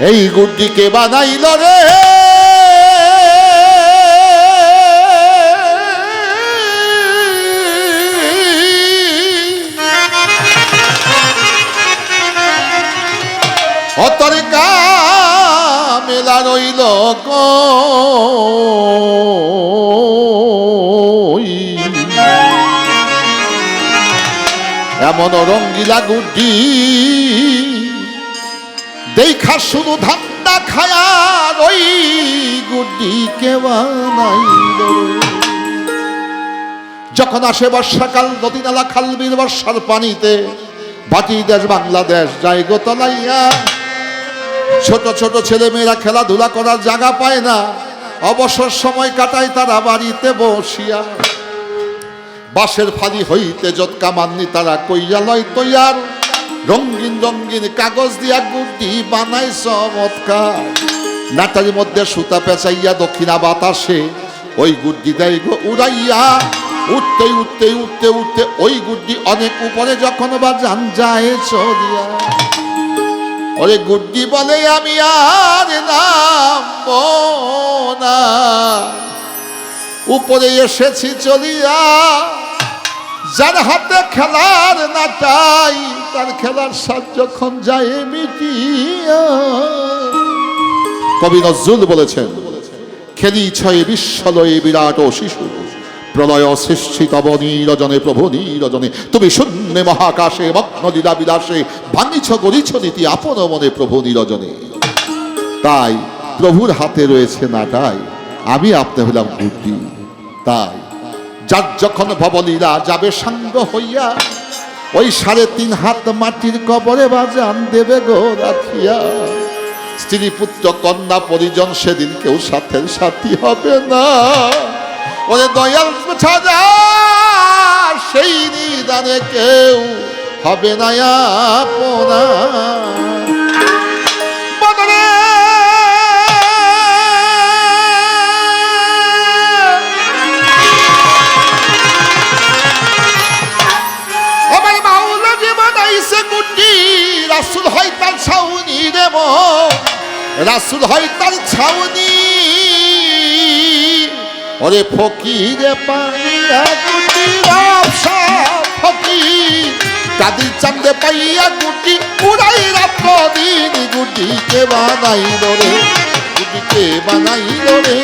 এই গুড্ডিকে বানাইল রে? মেলা রইল এমন রঙ্গিলা গুড্ডি দেখা শুধু ধান্দা খায়ার ওই গুড্ডি যখন আসে বর্ষাকাল নদী নালা খাল বিল বর্ষার পানিতে বাটি দেশ বাংলাদেশ যায় গো তলাইয়া। ছোট ছোট ছেলে মেয়েরা খেলাধুলা করার জায়গা পায় না, অবসর সময় কাটায় তারা বাড়িতে বসিয়া। বাঁশের ফালি হইতে যত কামাননি তারা কইয়া লয় তৈয়ার। রঙ্গিন রঙ্গিন কাগজ দিয়া গুড্ডি বানাই চমৎকার। নাটারির মধ্যে সুতা পেঁচাইয়া দক্ষিণা বাতাসে ওই গুড্ডি দেয় গো উড়াইয়া। উঠতে উঠতে উঠতে উঠতে ওই গুড্ডি অনেক উপরে যখন বা যান যায় চলিয়া। ওরে গুড্ডি বলে আমি আর নামবো না। উপরে এসেছি চলিয়া। যার হাতে খেলার নাটাই তার খেলার সাজ যখন যায় মিটিয়া। কবি নজরুল বলেছেন, খেলি ছয়ে বিশ্বলয়ে বিরাট ও শিশু। প্রলয় সৃষ্টি তব নীরজনে প্রভু নীরজনে তুমি শূন্য মহাকাশে মগ্ন লীলা বিলাসে ভাঙিছ গরিছ নীতি আপন মনে, প্রভু নীরজনে তাই প্রভুর হাতে রয়েছে নাটাই আমি আপনি হলাম বুদ্ধি। তাই যার যখন ভবলীলা যাবে সাঙ্গ হইয়া, ওই সাড়ে তিন হাত মাটির কবরে বাজান দেবে গো রাখিয়া। স্ত্রী পুত্র, কন্যা, পরিজন সেদিন কেউ সাথে সাথী হবে না। ওরে দয়াল সেই নিদানে কেউ হবে না আপনা। রাসুল হয় তার ছাউনি। ওরে ফকিরে কাদির চান্দে পাইয়া গুড্ডি উড়াই রাত্র দিন গুড্ডিকে বানাইল রে। গুড্ডিকে বানাইল রে,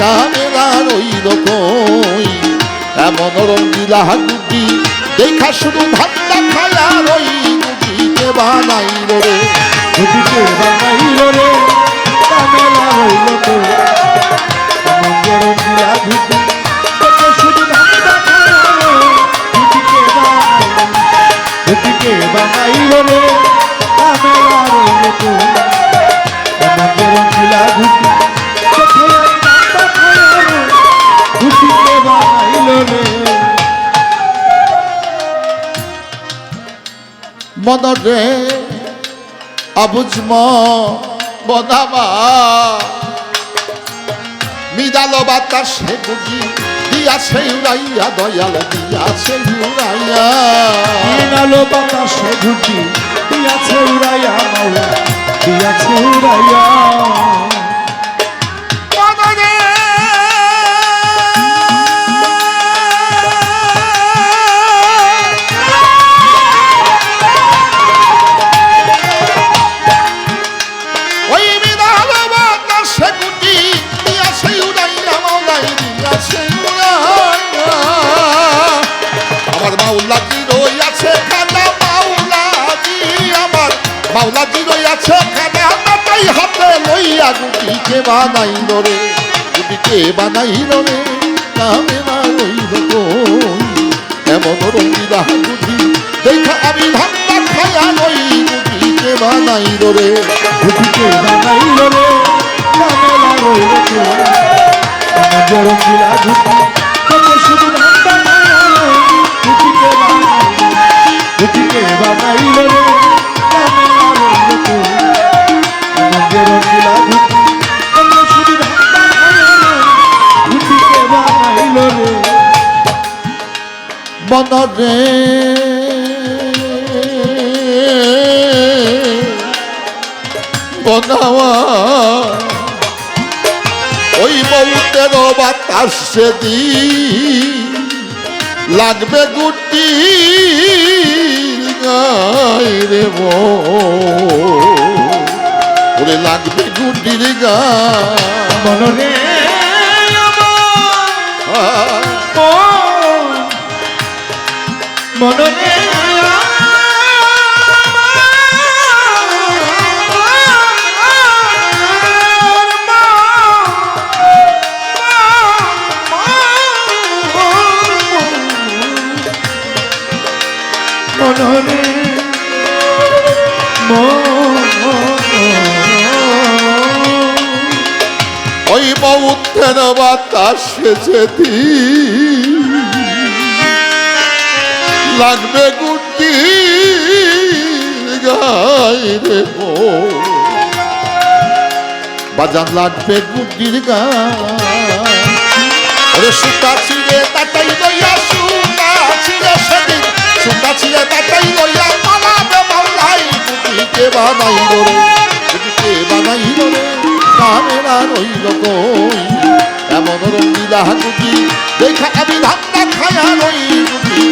কামেলা রইল কই। এমন রঙ্গিলা গুড্ডি দেখা শুধু ধান্দা খায়া রই গুটিকে বানাইল রে। গুটিকে বানাইল রে কামেলা হইল তো। মঙ্গল দিয়া ঘুটি কত শুধু ধান্দা খায় গুটিকে বানাইল গুটিকে বানাইল রে কামেলা হইল তো। মঙ্গল দিয়া ঘুটি কত অবুজম বদাবা মিদালো বাতাসে বুঝি দিয়াছে উড়াইয়া, দয়াল দিয়াছে উড়াইয়া। আলো বাতাসে ঘুটি দিয়াছে উড়াইয়া, মাওলা দিয়াছে উড়াইয়া। লইয়া গুটিকে বানাইল রে গুটিকে বানাইল রে কামে না রইল এমন রঙিলা গুটি দেখা আমি ভান্ডা খায়া নই গুটিকে বানাইল রে। ঘুটিকে বানাইল রে কামেলা রইল রঙিলা আমার মনরে বন আমার ওই বউতের বাতাস সেদিন লাগবে গুটি রে ওরে লাগবে গুটির গায় মনরে মনরে মনরে মন ওই বউতের বাতাস সেদিন লাগবে গুটি গাই রে বাজান লাগবে গুটির গায়। সুতা ছিঁড়ে তাটাই লইয়া সুতা ছিঁড়ে সেদিন। সুতা ছিঁড়ে তাটাই লইয়া পালাবে মাল্লাই গুটিকে বানাই রে গুটিকে বানাই রে কামেরা রইল কই। এমন রঙ্গিলা গুটি দেখা আমি ধান্দা খায়া রই গুটিকে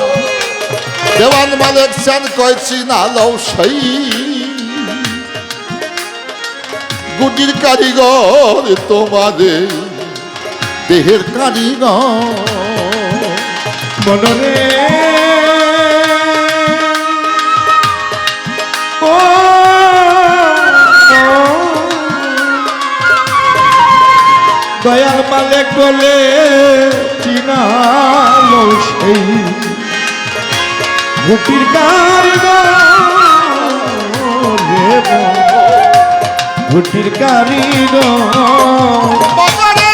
দেওয়ান মালিক চান কয়েছি না লও সেই। গুটির কারিগর তোমাদের দেহের কারিগর। মনরে দয়াল মালে বলে চিনালো সেই। ঘুটির কারিগর রে কারিগর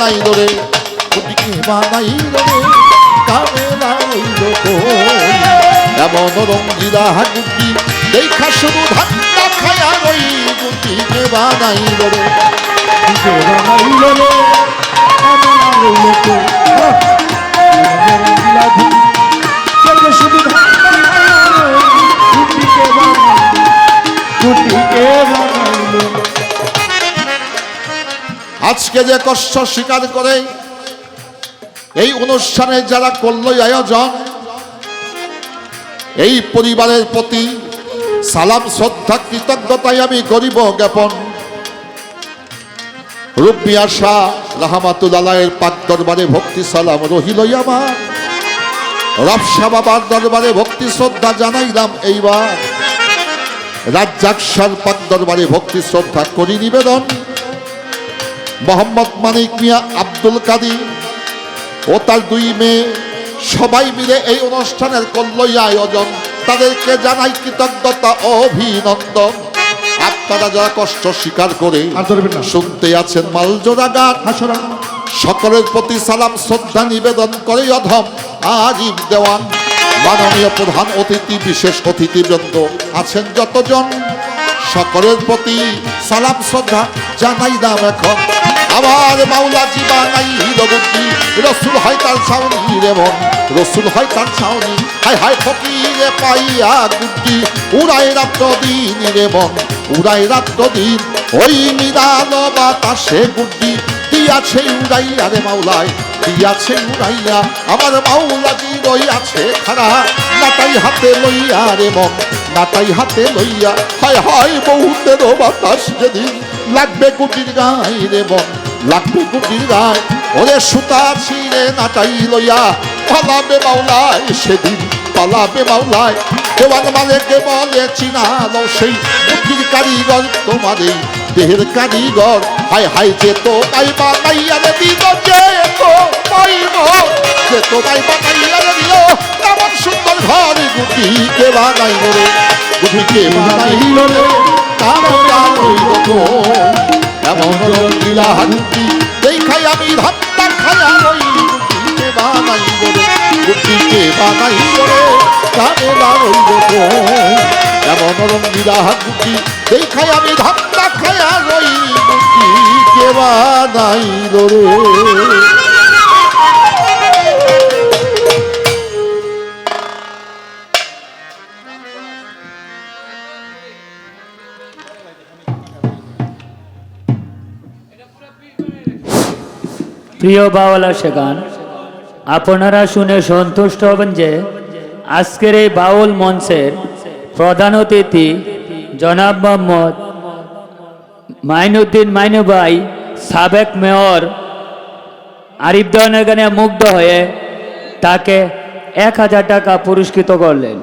বানাইল রে গুটি কে বানাইল রে কামে লাইল এমন রঙ্গিলা গুটি দেখা শুধু ধান্দা খায়া রই গুটি কে বানাইল রে দিকে বানাইল রে লোক রঙ্গিলা চলবে শুধু আজকে যে কষ্ট স্বীকার করে, এই অনুষ্ঠানে যারা করল আয়োজন, এই পরিবারের প্রতি সালাম, শ্রদ্ধা, কৃতজ্ঞতাই আমি করিব জ্ঞাপন। রুব্বি আশা রাহমাতুল্লাহের পাক দরবারে ভক্তি, সালাম রহিল আমার। রবসা বাবার দরবারে ভক্তি, শ্রদ্ধা জানাইলাম এইবার। রাজ্জাক পাক দরবারে ভক্তি, শ্রদ্ধা করি নিবেদন। মোহাম্মদ মানিক মিয়া আব্দুল কাদির ও তার দুই মেয়ে সবাই মিলে এই অনুষ্ঠানের কল্লই আয়োজন। তাদেরকে জানাই কৃতজ্ঞতা অভিনন্দন। আপনারা যারা কষ্ট স্বীকার করে শুনতে আছেন মালজোড়া গান হাসরা সকলের প্রতি সালাম শ্রদ্ধা নিবেদন করে অধম আজিব দেওয়ান। মাননীয় প্রধান অতিথি বিশেষ অতিথিবৃন্দ আছেন যতজন। সকলের প্রতি সালাম শ্রদ্ধা জানাই দাম এখন। আমার মাওলা জীবা নাই রগুটি রসুল হয় তার ছাউনি রে মন, রসুল হয় তার ছাউনি। হাই হাই ফকিরে পাইয়া গুটি, উড়াই রাত্র দিন রে মন, উড়াই রাত্র দিন। ওই নিদান বাতাসে গুটি দিয়াছে উড়াইয়া রে মাওলায় দিয়াছে উড়াইয়া। আমার মাওলা জি রইয়াছে খারা নাটাই হাতে লইয়া রে মন নাটাই হাতে লইয়া। হায় হায় বহুতের বাতাস যেদিন লাগবে কুটির গাই রে মন লাগবে কুটির গাই ওরে সুতা ছিঁড়ে নাটাই লইয়া, পালাবে মাওলায় সেদিন, পালাবে মাওলায়। দেওয়ান মালেকে বলে চিনা দাও সেই বুদ্ধির কারিগর তোমার এই দেহের কারিগর। হাই হাই যে তো তাই বানাইয়া রে দিল, যে তো পাইব যে তো তাই বানাইয়া রে দিল এমন সুন্দর ঘর গুটি কে বানাইব রে। গুটি কে বানাইল রে কামো কামইব তো এমন রঙিলা হাগুটি দেখাই আমি ভাবটা খায়া রই গুটি কে বানাইব রে গুটি কে বানাইব রে কামে রইব এমন রঙিলা হাগুটি দেখাই আমি ভাবটা খায়া রই গুটি কে রে প্রিয় বাউলা সেগান আপনারা শুনে সন্তুষ্ট হবেন যে আজকের এই বাউল মঞ্চের প্রধান অতিথি জনাব মোহাম্মদ মাইনুদ্দিন মাইনুবাই, সাবেক মেয়র আরিফ দেওয়ানের গানে মুগ্ধ হয়ে তাকে এক হাজার টাকা পুরস্কৃত করলেন।